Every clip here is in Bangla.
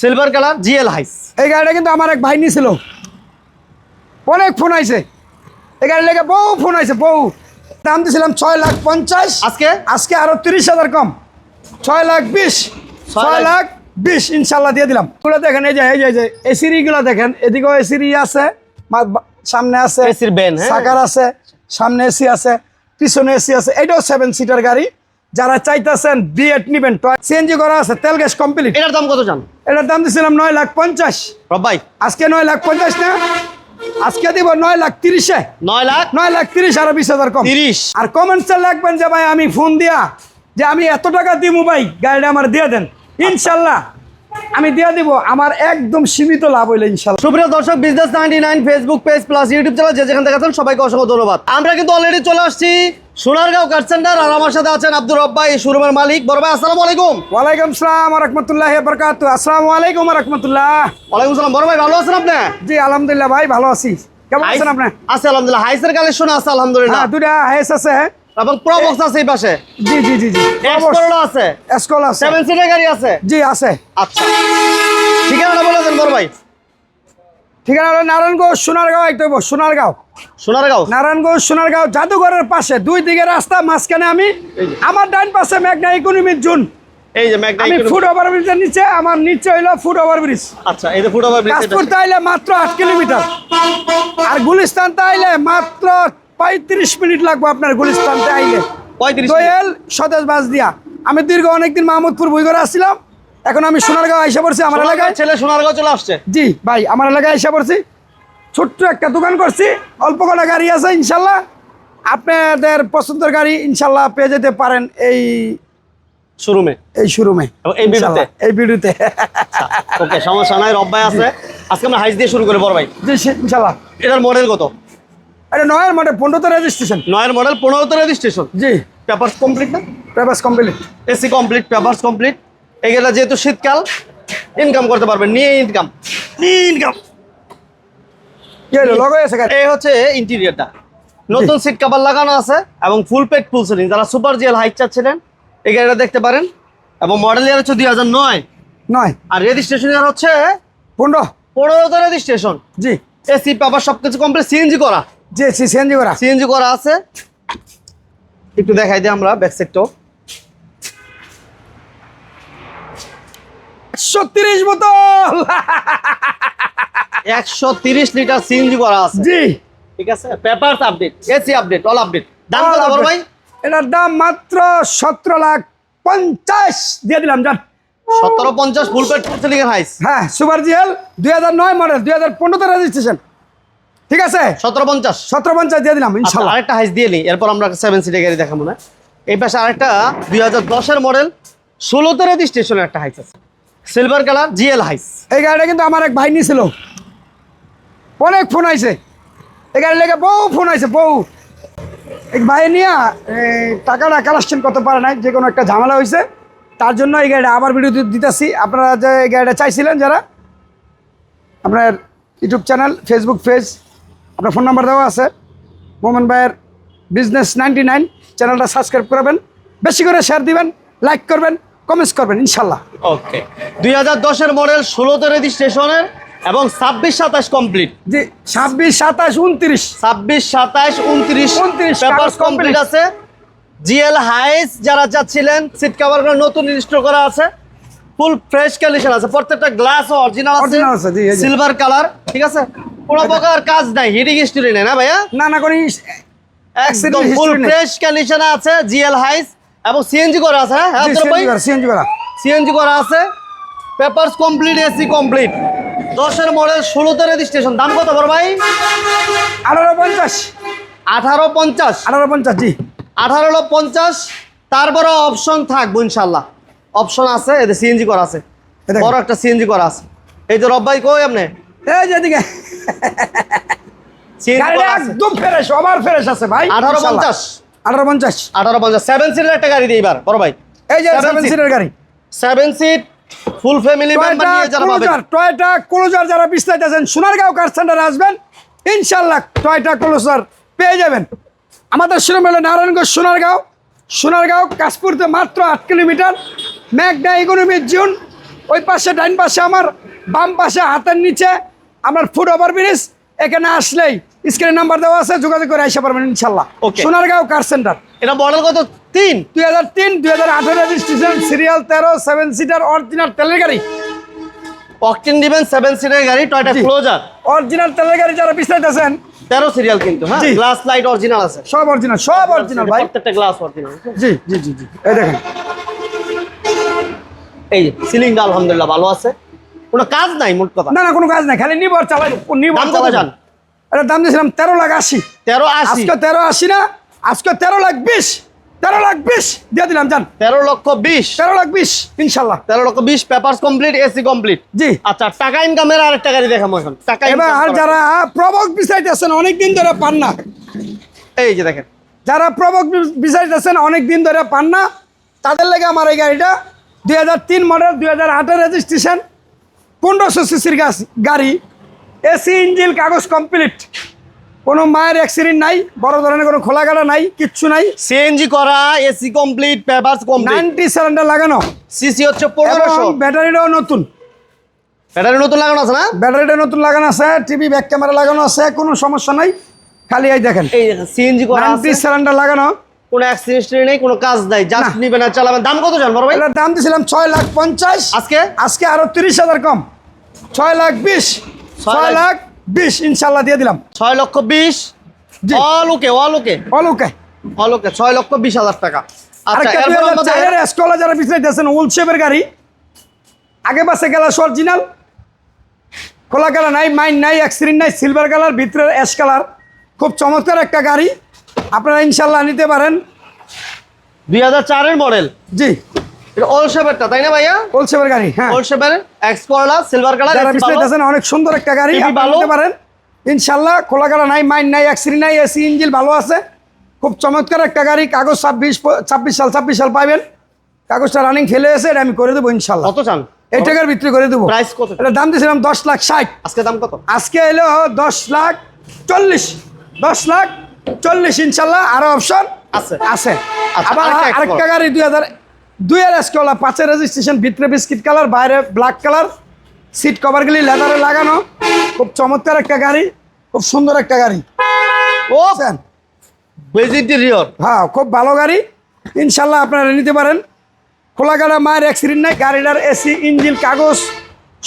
সিলভার কালার জিএল হাইস এই গাড়িটা কিন্তু আমার এক ভাই নিয়েছিল অনেক ফোন আইছে। এই গাড়ি লেগে বহু ফোন আইছে বহু। দাম দিয়েছিলাম ছয় লাখ পঞ্চাশ। আজকে? আজকে আরও তিরিশ হাজার কম। ছয় লাখ বিশ। ছয় লাখ- বিশ ইনশাল্লাহ দিয়ে দিলাম। এগুলো দেখেন এই যে এই যে এই যে এসিরি গুলো দেখেন। এদিকেও এসিরি আছে সামনে আছে। এসির বেন, হ্যাঁ। সাকার আছে সামনে এসি আছে পিছনে এসি আছে। এটাও সেভেন সিটার গাড়ি। যারা চাইতেছেন বিএড নিবেন সিএনজি করা আছে তেল গ্যাস কমপ্লিট এটার দাম কত জান? এটার দাম দিয়েছিলাম নয় লাখ পঞ্চাশ। ভাই। আজকে নয় লাখ পঞ্চাশ না? আজকে দিব নয় লাখ তিরিশে। নয় লাখ? নয় লাখ তিরিশ আর বিশ হাজার কম। তিরিশ? আর কমেন্টসে লিখবেন যে ভাই আমি ফোন দিয়া যে আমি এত টাকা দিব ভাই গাড়িটা আমার দিয়ে দেন। ইনশাল্লাহ আমি দিয়ে দিব। আমার একদম সীমিত লাভ হইলে ইনশাল্লাহ। সুপ্রিয় দর্শক business ninety nine Facebook page plus YouTube channel যে যেখান থেকে আছেন সবাইকে অসংখ্য ধন্যবাদ। আমরা কিন্তু অলরেডি চলে আসছি সোনারগাঁও কার সেন্টার আর আমার সাথে আছেন আব্দুর রব্বাই এই শোরুমের মালিক। বড় ভাই আসসালামু আলাইকুম। ওয়ালাইকুম সালাম রহমতুল্লাহ বরকাত। আসসালামু আলাইকুম রহমতুল্লাহ। ওয়ালাইকুম সালাম। বড় ভাই ভালো আছেন আপনি? জি আলহামদুলিল্লাহ ভাই ভালো আছি। কেমন আছেন আপনি? আছে আলহামদুলিল্লাহ। হাইসের কালেকশন আছে আলহামদুলিল্লাহ। হ্যাঁ দুটা হাইস আছে। এবং প্রবক্স আছে এই পাশে। জি জি জি জি। এক্সকোলা আছে। এসকল আছে। সেভেন সিটের গাড়ি আছে। জি আছে। আচ্ছা। ঠিকানাটা বলে দেন বড় ভাই। ঠিকানা হলো নারায়ণগঞ্জ সোনারগাঁও সোনারগাঁও। সোনারগাঁও? নারায়ণগঞ্জ সোনারগাঁও জাদুঘরের পাশে। দুই দিকে রাস্তা মাঝখানে আমি আমার ডান পাশে মেঘনা ইকোনমিক জোন। এই যে আমি নিচে আমার নিচে হইল ফুট ওভার ব্রিজ। আচ্ছা এই যে ফুট ওভার কাশপুর তাইলে মাত্র কিলোমিটার। আর গুলিস্তান তাইলে মাত্র পঁয়ত্রিশ মিনিট লাগবে আপনার গুলিস্তান তাইলে। পঁয়ত্রিশ দোয়েল স্বদেশ বাস দিয়া। আমি দীর্ঘ অনেকদিন মাহমুদপুর বই করে আসছিলাম এখন আমি সোনারগাঁও এসে পড়ছি আমার এলাকায়। ছেলে সোনারগাঁও চলে আসছে। জি ভাই আমার এলাকায় এসে পড়ছি। ছোট্ট একটা দোকান করছি অল্প কটা গাড়ি আছে ইনশাল্লাহ। আপনাদের পছন্দের গাড়ি ইনশাল্লাহ পেয়ে যেতে পারেন এই শোরুমে? এই শোরুমে এই ভিডিওতে? এই ভিডিওতে ওকে সমস্যা নাই রব্বাই আছে। আজকে আমরা হাইস দিয়ে শুরু করি বড় ভাই। জি ইনশাল্লাহ। এটার মডেল কত? এটা নয়ের মাঠে পনেরোতে রেজিস্ট্রেশন নয়ের মডেল পনেরোতে রেজিস্ট্রেশন জি। পেপারস কমপ্লিট না? Papers complete AC complete papers complete এগুলো যেহেতু শীতকাল ইনকাম করতে পারবেন নিয়ে ইনকাম নিয়ে ইনকাম এই হচ্ছে ইন্টেরিয়রটা নতুন সিট কভার লাগানো আছে এবং ফুল পেট ফুল সিলিং যারা সুপার জিএল হাইট চাচ্ছিলেন এই গাড়িটা দেখতে পারেন। এবং মডেল ইয়ার হচ্ছে দুই হাজার নয়। নয়। আর রেজিস্ট্রেশন ইয়ার হচ্ছে পনেরো। পনেরোতে রেজিস্ট্রেশন জি। এসি পেপার সব কিছু কমপ্লিট সিএনজি করা। জি সি সিএনজি করা। সিএনজি করা আছে। একটু দেখাই দিই আমরা ব্যাক সাইডটাও একশো তিরিশ বোতল। একশো তিরিশ লিটার সিএনজি করা আছে। জি। ঠিক আছে? Paper update AC update all update. দাম কত বড় ভাই? এটার দাম মাত্র সতেরো লাখ পঞ্চাশ দিয়ে দিলাম জান সতেরো পঞ্চাশ ফুল পেট হাইস হ্যাঁ সুপার জিএল দুই হাজার নয় মডেল দুই হাজার পনেরোতে রেজিস্ট্রেশন ঠিক আছে? সতেরো পঞ্চাশ। সতেরো পঞ্চাশ দিয়ে দিলাম আচ্ছা, ইনশাল্লাহ। আরেকটা হাইস দিয়ে নিই এরপর আমরা সেভেন সিটের গাড়ি দেখাবো না। এই পাশে আরেকটা দুই হাজার দশের মডেল ষোলোতে রেজিস্ট্রেশনের একটা হাইস আছে। সিলভার কালার জিএল হাইস এই গাড়িটা কিন্তু আমার এক ভাই নিয়েছিল অনেক ফোন আইছে। এই গাড়ি লেগে বহু ফোন আইছে, বহু। এক ভাই নিয়ে টাকাটা কালেকশন করতে পারে নাই যে কোনো একটা ঝামেলা হয়েছে তার জন্য এই গাড়িটা আবার ভিডিও দিতেছি। আপনারা যে এই গাড়িটা চাইছিলেন যারা, আপনার ইউটিউব চ্যানেল ফেসবুক পেজ আপনার ফোন নাম্বার দেওয়া আছে। মোহন ভাইয়ের বিজনেস নাইনটি নাইন চ্যানেলটা সাবস্ক্রাইব করবেন। বেশি করে শেয়ার দিবেন লাইক করবেন। কমেন্টস করবেন ইনশাল্লাহ। ওকে দুই হাজার দশের মডেল ষোলোতে রেজিস্ট্রেশনের এবং ছাব্বিশ সাতাশ কমপ্লিট জি ছাব্বিশ সাতাশ উনত্রিশ। ছাব্বিশ সাতাশ উনত্রিশ 29 পেপার কমপ্লিট আছে। জিএল হাইস যারা চাচ্ছিলেন সিট কভার নতুন ইনস্টল করা আছে। ফুল ফ্রেশ কন্ডিশন আছে। প্রত্যেকটা গ্লাস অরিজিনাল আছে। Original আছে, জি, সিলভার কালার ঠিক আছে? কোনো প্রকার কাজ নাই। হিটিং হিস্টরি নেই না ভাইয়া? না না কোনো একদম ফুল ফ্রেশ কন্ডিশনে আছে জিএল হাইস। এবং সিএনজি করা আছে হ্যাঁ? সিএনজি করা সিএনজি করা। আছে। পেপারস কমপ্লিট এসি কমপ্লিট দশের মডেল ষোলোতে রেজিস্ট্রেশন দাম কত বড় ভাই? আঠারো পঞ্চাশ। আঠারো পঞ্চাশ। আঠারো পঞ্চাশ জি। আঠারো পঞ্চাশ। তারপরে অপশন থাকব ইনশাল্লাহ অপশন আছে এতে সিএনজি করা আছে। বড় একটা সিএনজি করা আছে। এই তো রব্বাই কই আপনি? এই যে এদিকে। সিএনজি করা আছে। একদম ফ্রেশ ওভার ফ্রেশ আছে ভাই আঠারো পঞ্চাশ। আঠারো পঞ্চাশ। আঠারো পঞ্চাশ। সেভেন সিটের একটা গাড়ি দিই এবার বড় ভাই। এই যে সেভেন সিটের গাড়ি। Seven seat full family member Toyota নিয়ে যারা পাবেন ক্লোজার টয়টা ক্লোজার যারা বিস্তারিতেছেন সোনারগাঁও কার সেন্টারে আসবেন টয়টা ক্লোজার পেয়ে যাবেন। আমাদের শুরু হলো নারায়ণগঞ্জ সোনারগাঁও। সোনারগাঁও কাশপুরতে মাত্র আট কিলোমিটার। ম্যাগডা ইকোনমিক জোন ওই পাশে ডাইন পাশে আমার বাম পাশে হাতের নিচে আমার ফুট ওভার ব্রিজ এখানে আসলেই স্ক্রিন নাম্বার দেওয়া আছে যোগাযোগ করে আসতে পারবেন ইনশাল্লাহ. Sonargaon car centre? এটা মডেল কত? তিন। দুই হাজার তিন দুই হাজার আঠারো রেজিস্ট্রেশন সিরিয়াল তেরো সেভেন সিটার অরিজিনাল তেলের গাড়ি। অকটেন দিবেন সেভেন সিটের গাড়ি টয়টা। ক্লোজার অরিজিনাল তেলের গাড়ি যারা বিস্তারিতেছেন তেরো সিরিয়াল কিন্তু হ্যাঁ? গ্লাস লাইট অরিজিনাল আছে। সব অরিজিনাল সব অরিজিনাল ভাই। প্রত্যেকটা গ্লাস অরিজিনাল জি জি জি জি। এই দেখেন। এই সিলিংটা আলহামদুলিল্লাহ ভালো আছে। কোনো কাজ নাই মোট কথা। না না কোনো কাজ নাই খালি নিব আর চালাই নিব আর চালাই। যান এটা দাম দিয়েছিলাম তেরো লাখ আশি। তেরো আশি। আজকে তেরো আশি না? আজকে তেরো লাখ বিশ। তেরো লাখ বিশ। দিয়ে দিলাম জান। তেরো লক্ষ বিশ। তেরো লাখ বিশ ইনশাল্লাহ। তেরো লক্ষ বিশ পেপার কমপ্লিট এসি কমপ্লিট। জি। আচ্ছা টাকা ইনকামের আরেকটা গাড়ি দেখাবো এখন। টাকা এবার আর যারা প্রবক বিচারিতেছেন অনেক দিন ধরে পান না। এই যে দেখেন। যারা প্রবক বিচারিতেছেন অনেক দিন ধরে পান না। তাদের লেগে আমার এই গাড়িটা দুই হাজার তিন মডেল দুই রেজিস্ট্রেশন পনেরোশো সিসির গাড়ি। এসি ইঞ্জিল কাগজ কমপ্লিট কোনো মায়ের অ্যাক্সিডেন্ট নাই বড় ধরনের কোনো খোলা গাড়া নাই কিচ্ছু নাই। সিএনজি করা AC complete papers complete ninety cylinder লাগানো। সিসি হচ্ছে এবং পনেরোশো ব্যাটারিটাও নতুন। ব্যাটারি নতুন লাগানো আছে না? ব্যাটারিটা নতুন লাগানো আছে টিভি ব্যাক ক্যামেরা লাগানো আছে কোনো সমস্যা নাই। খালি এই দেখেন। এই সিএনজি করা নাইনটি আছে সিলিন্ডার লাগানো। কোনো অ্যাক্সিডেন্ট নেই কোনো কাজ নাই জাস্ট না। নিবেন আর চালাবেন। দাম কত জান বড় ভাই? দাম দিয়েছিলাম ছয় লাখ পঞ্চাশ। আজকে? আজকে আরও তিরিশ হাজার কম। ছয় লাখ বিশ। ছয় লাখ- বিশ ইনশাল্লাহ দিয়ে দিলাম। ছয় লক্ষ বিশ। All okay all okay? All okay. All okay ছয় লক্ষ বিশ হাজার টাকা। আচ্ছা যারা পিছনে ওল শেপের গাড়ি। আগে পাশে অরিজিনাল খোলা কালার নাই মাইন নাই অ্যাক্সিডেন্ট নাই সিলভার কালার ভিতরে অ্যাশ কালার। খুব চমৎকার একটা গাড়ি। আপনারা ইনশাল্লাহ নিতে পারেন। দুই হাজার চারের মডেল জি। এটা অল তাই না ভাইয়া? ওল গাড়ি হ্যাঁ। Allex Corolla silver colour যারা পিছনে অনেক সুন্দর একটা গাড়ি টিভি নিতে পারেন। ইনশাল্লাহ খোলা কালার নাই মাইন নাই অ্যাক্সিডেন্ট নাই এসি ইঞ্জিল ভালো আছে। খুব চমৎকার একটা গাড়ি কাগজ ছাব্বিশ ছাব্বিশ সাল ছাব্বিশ সাল পাবেন কাগজটা রানিং ফেলে এসে এটা আমি করে দেবো ইনশাল্লাহ। কত চান? এই টাকার বিক্রি করে দেবো। প্রাইস কত? এটা দাম দিয়েছিলাম দশ লাখ ষাট। আজকে দাম কত? আজকে এলো দশ লাখ চল্লিশ। দশ লাখ চল্লিশ ইনশাল্লাহ আরও অপশন আছে। আছে। আচ্ছা, আবার আরেকটা গাড়ি দুই হাজার দুই এর এসকলা পাঁচের রেজিস্ট্রেশন ভিতরে বিস্কিট কালার বাইরে ব্ল্যাক কালার সিট কভারগুলি লেদারে লাগানো। খুব চমৎকার একটা গাড়ি খুব সুন্দর একটা গাড়ি। ও? ভেজিটেরিয়র হ্যাঁ খুব ভালো গাড়ি। ইনশাল্লাহ আপনারা নিতে পারেন। খোলাঘাটা মায়ের অ্যাক্সিডেন্ট নাই গাড়িটার এসি ইঞ্জিন কাগজ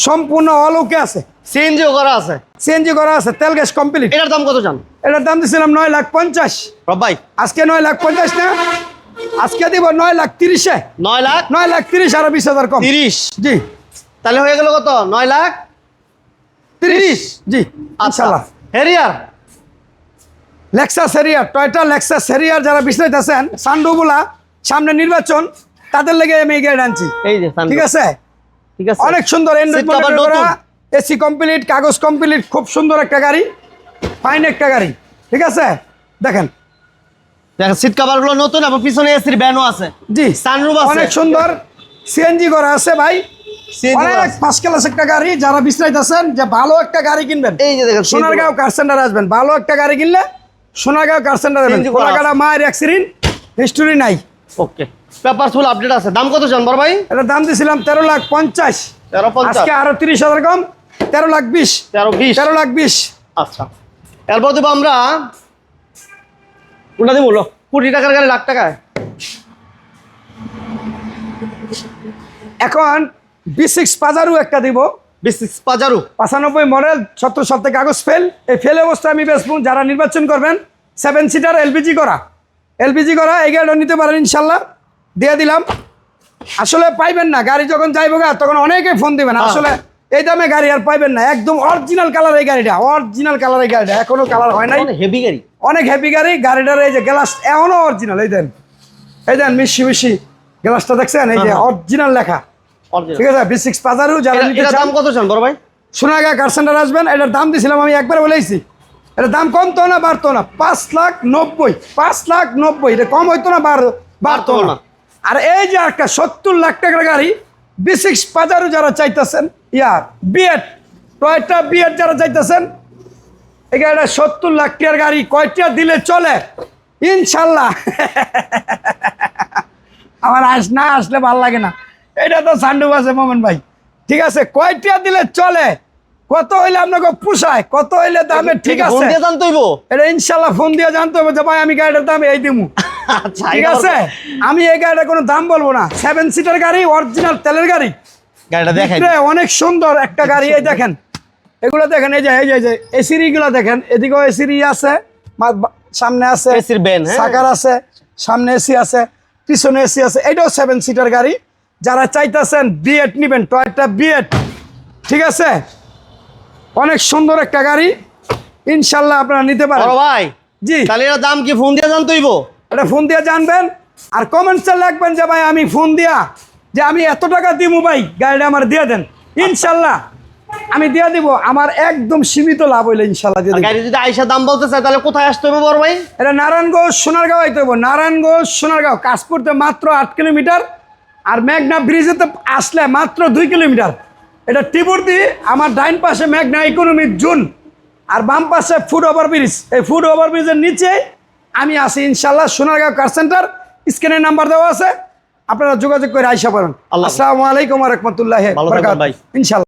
সম্পূর্ণ অলৌকে আছে। সিএনজিও করা আছে। সিএনজি করা আছে তেল গ্যাস কমপ্লিট এটার দাম কত চান? এটার দাম দিয়েছিলাম নয় লাখ পঞ্চাশ। রব্বাই আজকে নয় লাখ পঞ্চাশ না? আজকে দিব নয় লাখ তিরিশে। নয় লাখ? নয় লাখ তিরিশ আরও বিশ হাজার কম। তিরিশ? জি। তাহলে হয়ে গেল কত? নয় লাখ? তিরিশ। জি আচ্ছা। Harrier Lexus Harrier Toyota Lexus Harrier যারা বিস্তারিত আছেন সান্ডুগুলা সামনে নির্বাচন তাদের লেগে আমি এই গাড়ি আনছি। এই যে ঠিক আছে? ঠিক আছে। অনেক সুন্দর। এসি কমপ্লিট কাগজ কমপ্লিট খুব সুন্দর একটা গাড়ি ফাইন একটা গাড়ি। ঠিক আছে? দেখেন দেখেন সিট কভারগুলো নতুন এবং পিছনে এসির ব্যানও আছে। জি। Sunroof আছে। অনেক সুন্দর। সিএনজি করা আছে ভাই। অনেক ফার্স্ট ক্লাস একটা গাড়ি যারা বিস্তারিত আছেন যে ভালো একটা গাড়ি কিনবেন। এই যে দেখেন সোনারগাঁও কার সেন্টার আসবেন। ভালো একটা গাড়ি কিনলে সোনারগাঁও কার সেন্টার করা মায়ের অ্যাক্সিডেন্ট হিস্টোরি নাই। ওকে পেপার ফুল আপডেট আছে। দাম কত বড় ভাই? এটা দাম দিয়েছিলাম তেরো লাখ পঞ্চাশ। তেরো পঞ্চাশ। আজকে আরও তিরিশ হাজার কম। তেরো লাখ বিশ। তেরো বিশ। তেরো লাখ বিশ। আচ্ছা। এরপর দেবো আমরা কোনটা দিব কোটি টাকার গাড়ি লাখ টাকায়? এখন বি সিক্স পাজারও একটা দিব। বিশ পাজারু পঁচানব্বই মডেল সত্তর সাল থেকে কাগজ ফেল এই ফেল অবস্থায় আমি বেসবো যারা নির্বাচন করবেন সেভেন সিটার এলপিজি করা। এলপিজি করা এই গাড়িটা নিতে পারেন ইনশাল্লাহ। দিয়ে দিলাম। আসলে পাইবেন না গাড়ি যখন যাইবো তখন অনেকে ফোন দিবেন হ্যাঁ। আসলে এই দামে গাড়ি আর পাইবেন না। একদম অরিজিনাল কালার এই গাড়িটা অরিজিনাল কালার এই গাড়িটা এখনও কালার হয় নাই। হেভি গাড়ি। অনেক হ্যাপি গাড়ি গাড়িটার এই যে গ্লাস এখনও অরিজিনাল এই দেন। এই দেন মিশি মিশি গ্লাসটা দেখছেন? এই যে হ্যাঁ, হ্যাঁ। অরিজিনাল লেখা। ঠিক আছে বি সিক্স পাজারও যারা নিতে দাম কত চান বড় ভাই? সোনাগা কার সেন্টার আসবেন এটার দাম দিয়েছিলাম আমি একবার বলেছি এটার দাম কমতো না বাড়তো না? পাঁচ লাখ নব্বই পাঁচ লাখ নব্বই এটা কম হইতো না বাড় বাড়তো না। আর এই যে একটা সত্তর লাখ টাকার গাড়ি বি সিক্স পাজারও যারা চাইতেছেন ইয়ার বিএড টয়টা বিএড যারা চাইতেছেন এই গাড়িটা সত্তর লাখ টাকার গাড়ি কয়টা দিলে চলে? ইনশাল্লাহ। আমার আস না আসলে ভালো লাগে না। এটা তো সান্ডু আছে মোমেন ভাই। ঠিক আছে কয়টা দিলে চলে? কত হইলে আপনাকে পোষায়? কত হইলে দামে ঠিক আছে? এটা ইনশাল্লাহ ফোন দিয়ে জানতে হবে যে ভাই আমি গাড়িটার দাম এই দিমু। আচ্ছা ঠিক আছে? আমি এই গাড়িটার কোনো দাম বলব না। সেভেন সিটার গাড়ি অরিজিনাল তেলের গাড়ি। গাড়িটা ভিতরে অনেক সুন্দর একটা গাড়ি এই দেখেন। এগুলো দেখেন এই যে এই যে, এসিরি গুলো দেখেন। এদিকেও এসিরি আছে সামনে আছে এসির বেন হ্যাঁ। সাকার আছে সামনে এসি আছে পিছনে এসি আছে। এটাও সেভেন সিটার গাড়ি। যারা চাইতেছেন বিএড নিবেন টয়টা বিএড ঠিক আছে? অনেক সুন্দর একটা গাড়ি। ইনশাল্লাহ আপনারা নিতে পারেন। ভাই জি। তাহলে এর দাম কি ফোন দিয়ে জানতে হইব এটা ফোন দিয়ে জানবেন। আর কমেন্টসে লিখবেন যে ভাই আমি ফোন দিয়া যে আমি এত টাকা দিব ভাই গাড়িটা আমার দিয়ে দেন। ইনশাল্লাহ। আমি দিয়ে দিব। আমার একদম সীমিত লাভ হইলে ইনশাল্লাহ দিয়ে গাড়ি যদি আইসা দাম বলতে চায় তাহলে কোথায় আসতে হবে বড় ভাই? এটা নারায়ণগঞ্জ সোনারগাঁও আইতে হইব। নারায়ণগঞ্জ সোনারগাঁও। কাশপুরতে মাত্র আট কিলোমিটার। আর মেঘনা ব্রিজেতে আসলে মাত্র দুই কিলোমিটার। এটা টিপুরদি আমার ডাইন পাশে মেঘনা ইকোনমি জোন। আর বাম পাশে ফুড ওভার ব্রিজ এই ফুড ওভার ব্রিজের নিচে আমি আছি ইনশাল্লাহ সোনারগাঁও কার সেন্টার স্ক্রিনের নাম্বার দেওয়া আছে। আপনারা যোগাযোগ করে আইসা পারেন আসসালামাইকুম আসসালামু আলাইকুম রহমতুল্লাহ। ইনশাল্লাহ